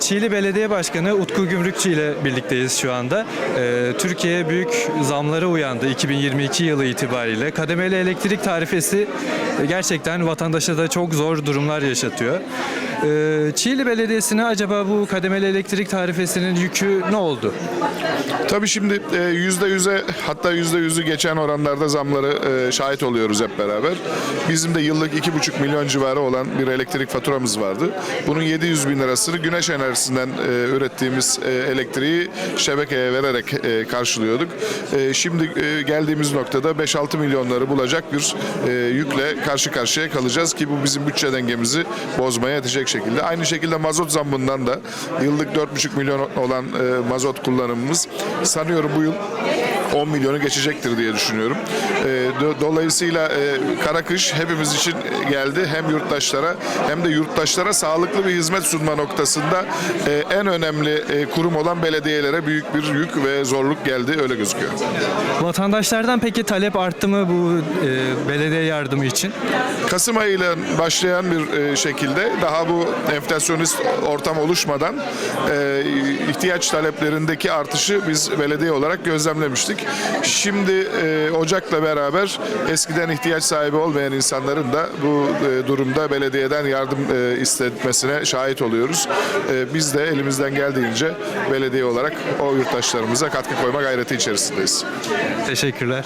Çiğli Belediye Başkanı Utku Gümrükçü ile birlikteyiz şu anda. Ee, Türkiye büyük zamlara uyandı 2022 yılı itibariyle. Kademeli elektrik tarifesi gerçekten vatandaşa da çok zor durumlar yaşatıyor. Ee, Çiğli Belediyesi'ne acaba bu kademeli elektrik tarifesinin yükü ne oldu? Tabii şimdi e, yüzde yüze hatta yüzde yüzü geçen oranlarda zamları e, şahit oluyoruz hep beraber. Bizim de yıllık iki buçuk milyon civarı olan bir elektrik faturamız vardı. Bunun 700 bin lirasını güneş enerjisinden e, ürettiğimiz elektriği şebekeye vererek karşılıyorduk. Şimdi geldiğimiz noktada 5-6 milyonları bulacak bir yükle karşı karşıya kalacağız ki bu bizim bütçe dengemizi bozmaya yetecek şekilde. Aynı şekilde mazot zammından da yıllık 4,5 milyon olan e, mazot kullanımımız sanıyorum bu yıl 10 milyonu geçecektir diye düşünüyorum. E, do- Dolayısıyla e, kara kış hepimiz için geldi. Hem yurttaşlara hem de yurttaşlara sağlıklı bir hizmet sunma noktasında e, en önemli e, kurum olan belediyelere büyük bir yük ve zorluk geldi öyle gözüküyor. Vatandaşlardan peki talep arttı mı bu belediye yardımı için? Kasım ayıyla başlayan bir şekilde daha bu enflasyonist ortam oluşmadan ihtiyaç taleplerindeki artışı biz belediye olarak gözlemlemiştik. Şimdi e, Ocak'la beraber eskiden ihtiyaç sahibi olmayan insanların da bu e, durumda belediyeden yardım e, istetmesine şahit oluyoruz. E, biz de elimizden geldiğince belediye olarak o yurttaşlarımıza katkı koyma gayreti içerisindeyiz. Teşekkürler.